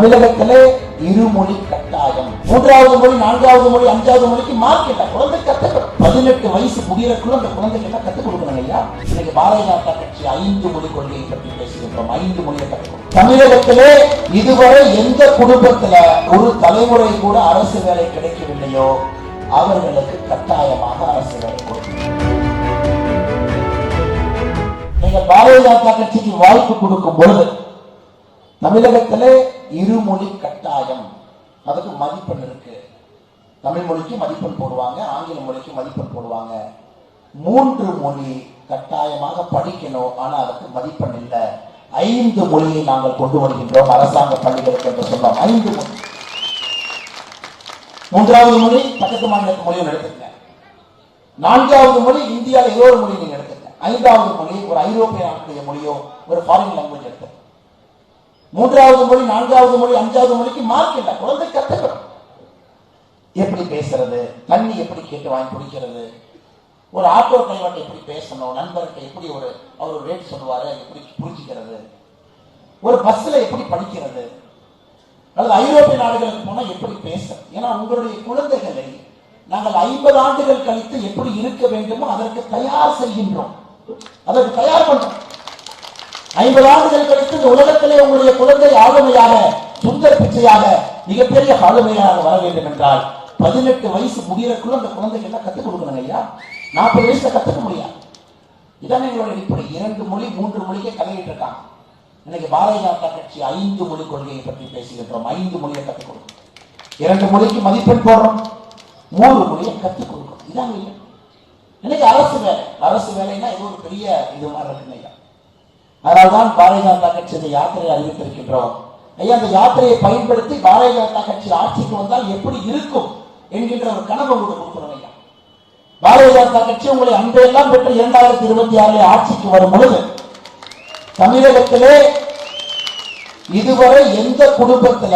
தமிழகத்திலே இருமொழி கட்டாயம் மூன்றாவது மொழி நான்காவது மொழி அஞ்சாவது மொழிக்கு மார்க் கேட்டா குழந்தை கத்துக்கணும் பதினெட்டு வயசு முடியறதுக்குள்ள அந்த குழந்தைக்கு என்ன கத்துக் கொடுக்கணும் ஐயா? இன்னைக்கு பாரதிய ஜனதா கட்சி ஐந்து மொழி கொள்கையை பற்றி பேசியிருக்கிறோம். ஐந்து மொழியை கற்றுக்கணும் தமிழகத்திலே இதுவரை எந்த குடும்பத்துல ஒரு தலைமுறை கூட அரசு வேலை கிடைக்கவில்லையோ அவர்களுக்கு கட்டாயமாக அரசு வேலை கொடுக்கணும். நீங்க பாரதிய ஜனதா கட்சிக்கு வாய்ப்பு கொடுக்கும் பொழுது தமிழகத்திலே இருமொழி கட்டாயம். அதுக்கு மதிப்பெண் இருக்கு. தமிழ் மொழிக்கு மதிப்பெண் போடுவாங்க ஆங்கில மொழிக்கு மதிப்பெண் போடுவாங்க. மூன்று மொழி கட்டாயமாக படிக்கணும் ஆனால் அதுக்கு மதிப்பெண் இல்லை. ஐந்து மொழியை நாங்கள் கொண்டு வருகின்றோம் அரசாங்க பள்ளிகளுக்கு என்று சொல்லலாம் ஐந்து மொழி. மூன்றாவது மொழி பக்கத்து மாநிலத்து மொழியும் எடுத்துக்கங்க. நான்காவது மொழி இந்தியாவில் ஏதோ ஒரு மொழி நீங்க எடுத்துக்கங்க. ஐந்தாவது மொழி ஒரு ஐரோப்பிய நாட்டுடைய மொழியோ ஒரு ஃபாரின் லாங்குவேஜ் எடுத்துக்கங்க. மூன்றாவது மொழி நான்காவது மொழி அஞ்சாவது மொழிக்கு மார்க் இல்லை. குழந்தை கத்துக்கிறோம் எப்படி பேசுறது? தண்ணி எப்படி கேட்டு வாங்கி குடிக்கிறது? ஒரு ஆட்டோ டிரைவர்கிட்ட எப்படி பேசணும்? நண்பர்கிட்ட எப்படி ஒரு அவர் ரேட் சொல்லுவாரு? எப்படி புரிஞ்சுக்கிறது? ஒரு பஸ்ல எப்படி படிக்கிறது? அல்லது ஐரோப்பிய நாடுகளுக்கு போனா எப்படி பேச ஏன்னா உங்களுடைய குழந்தைகளை நாங்கள் ஐம்பது ஆண்டுகள் கழித்து எப்படி இருக்க வேண்டுமோ அதற்கு தயார் செய்கின்றோம். அதற்கு தயார் பண்றோம் ஐம்பது ஆண்டுகள் கழித்து இந்த உலகத்திலே உங்களுடைய குழந்தை ஆளுமையாக சுந்தர பிச்சையாக மிகப்பெரிய ஆளுமையாக வர வேண்டும் என்றால் பதினெட்டு வயசு முடிகிறக்குள்ள அந்த குழந்தைக்கு என்ன கத்துக் கொடுக்கணும் ஐயா? நாற்பது வயசுல கத்துக்க முடியாது. இதானே எங்களுடைய அடிப்படை இரண்டு மொழி மூன்று மொழிக்கே கலையிட்டு இருக்காங்க. இன்னைக்கு பாரதிய ஜனதா கட்சி ஐந்து மொழி கொள்கையை பற்றி பேசுகின்றோம். ஐந்து மொழியை கற்றுக் கொடுக்கும். இரண்டு மொழிக்கு மதிப்பெண் போடுறோம். மூன்று மொழியை கற்றுக் கொடுக்கும். இதாங்க இல்லை இன்னைக்கு அரசு வேலை. அரசு வேலைன்னா இது ஒரு பெரிய இது மாதிரி இருக்குங்க ஐயா. அதனால்தான் பாரதிய ஜனதா கட்சி இந்த யாத்திரையை அறிவித்திருக்கின்றோம். ஐயா அந்த யாத்திரையை பயன்படுத்தி பாரதிய ஜனதா கட்சி ஆட்சிக்கு வந்தால் எப்படி இருக்கும் என்கின்ற ஒரு கனவு உங்களுக்கு கொடுக்கணும் ஐயா. பாரதிய ஜனதா கட்சி உங்களை அன்றையெல்லாம் பெற்று இரண்டாயிரத்தி இருபத்தி ஆறில் ஆட்சிக்கு வரும் பொழுது தமிழகத்திலே இதுவரை எந்த குடும்பத்துல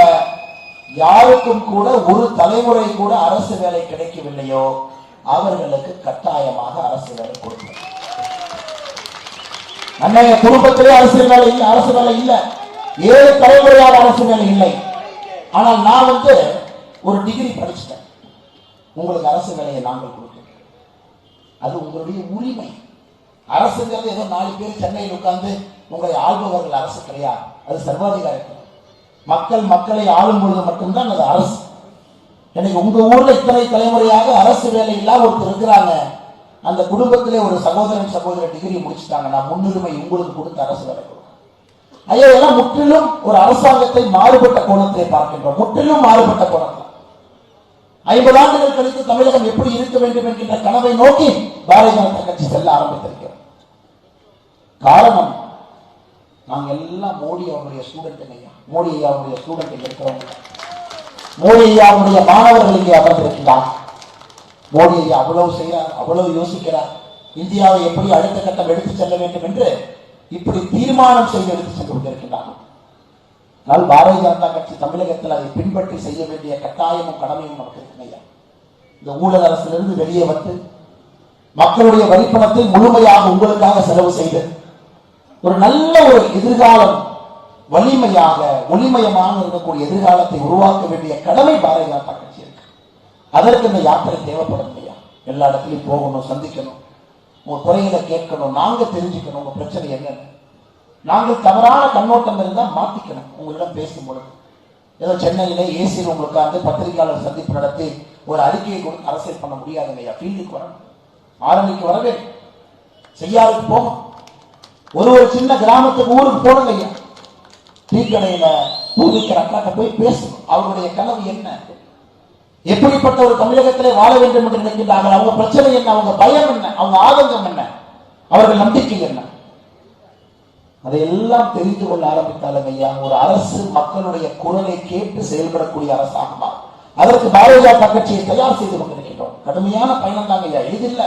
யாருக்கும் கூட ஒரு தலைமுறை கூட அரசு வேலை கிடைக்கவில்லையோ அவர்களுக்கு கட்டாயமாக அரசு வேலை கொடுக்கணும் அன்னைய குடும்பத்திலே அரசு வேலை இல்லை அரசு வேலை இல்லை. ஏழு தலைமுறையாக அரசு வேலை இல்லை. ஆனால் நான் வந்து ஒரு டிகிரி படிச்சுட்டேன். உங்களுக்கு அரசு வேலையை நாங்கள் கொடுக்கிறோம் அது உங்களுடைய உரிமை. அரசுங்கிறது ஏதோ நாலு பேர் சென்னையில் உட்கார்ந்து உங்களை ஆள்பவர்கள் அரசு கிடையாது அது சர்வாதிகாரத்தில் மக்கள் மக்களை ஆளும் பொழுது மட்டும்தான் அது அரசு. எனக்கு உங்க ஊர்ல இத்தனை தலைமுறையாக அரசு வேலை இல்லாத ஒருத்தர் இருக்கிறாங்க. அந்த குடும்பத்திலே ஒரு சகோதரன் சகோதரர் டிகிரி முடிச்சுட்டாங்கன்னா முன்னுரிமை உங்களுக்கு கொடுத்து அரசு வேலை ஐயா இதெல்லாம் முற்றிலும் ஒரு அரசாங்கத்தை மாறுபட்ட கோணத்திலே பார்க்கின்றோம் முற்றிலும் மாறுபட்ட கோணத்தில் ஐம்பது ஆண்டுகள் கழித்து தமிழகம் எப்படி இருக்க வேண்டும் என்கின்ற கனவை நோக்கி பாரதிய ஜனதா கட்சி செல்ல ஆரம்பித்திருக்கிறோம் காரணம் நாங்க எல்லாம் மோடி அவருடைய ஸ்டூடெண்ட் ஐயா. மோடி ஐயா அவருடைய ஸ்டூடெண்ட் இருக்கிறவங்க. மோடி ஐயா மாணவர்கள் இங்கே அமர்ந்திருக்கிறார் மோடி ஐயா அவ்வளவு செய்கிறார் அவ்வளவு யோசிக்கிறார். இந்தியாவை எப்படி அடுத்த கட்டம் எடுத்து செல்ல வேண்டும் என்று இப்படி தீர்மானம் செய்து எடுத்து சென்று கொண்டிருக்கின்றார்கள். ஆனால் பாரதிய ஜனதா கட்சி தமிழகத்தில் அதை பின்பற்றி செய்ய வேண்டிய கட்டாயமும் கடமையும் நமக்கு இருக்கு இந்த ஊழல் அரசிலிருந்து வெளியே வந்து மக்களுடைய வரிப்பணத்தை முழுமையாக உங்களுக்காக செலவு செய்து ஒரு நல்ல ஒரு எதிர்காலம் வலிமையாக ஒளிமயமாக இருக்கக்கூடிய எதிர்காலத்தை உருவாக்க வேண்டிய கடமை பாரதிய ஜனதா அதற்கு இந்த யாத்திரை தேவைப்படும் இல்லையா எல்லா இடத்துலையும் போகணும் சந்திக்கணும். உங்க குறைகளை கேட்கணும் நாங்க தெரிஞ்சுக்கணும் உங்க பிரச்சனை என்னன்னு நாங்கள் தவறான கண்ணோட்டம் இருந்தால் மாத்திக்கணும். உங்களிடம் பேசும் பொழுது ஏதோ சென்னையில ஏசியில் உங்களுக்கு வந்து பத்திரிகையாளர் சந்திப்பு நடத்தி ஒரு அறிக்கையை கொடுத்து அரசியல் பண்ண முடியாதுங்க ஐயா ஃபீல்டுக்கு வரணும். ஆரம்பிக்கு வரவே செய்யாது போகும் ஒரு ஒரு சின்ன கிராமத்துக்கு ஊருக்கு போடுங்க ஐயா. டீ கடையில பூ விற்கிற அக்காட்ட போய் பேசணும். அவருடைய கனவு என்ன? எப்படிப்பட்ட ஒரு தமிழகத்திலே வாழ வேண்டும் என்று நினைக்கின்றார்கள்? அவங்க பிரச்சனை என்ன? அவங்க பயம் என்ன? அவங்க ஆதங்கம் என்ன? அவர்கள் நம்பிக்கை என்ன? அதையெல்லாம் தெரிந்து கொள்ள ஆரம்பித்தாலும் ஐயா ஒரு அரசு மக்களுடைய குரலை கேட்டு செயல்படக்கூடிய அரசாக அதற்கு பாரதிய கட்சியை தயார் செய்து கொண்டிருக்கின்றோம். கடுமையான பயணம் தாங்க ஐயா எளிதில்லை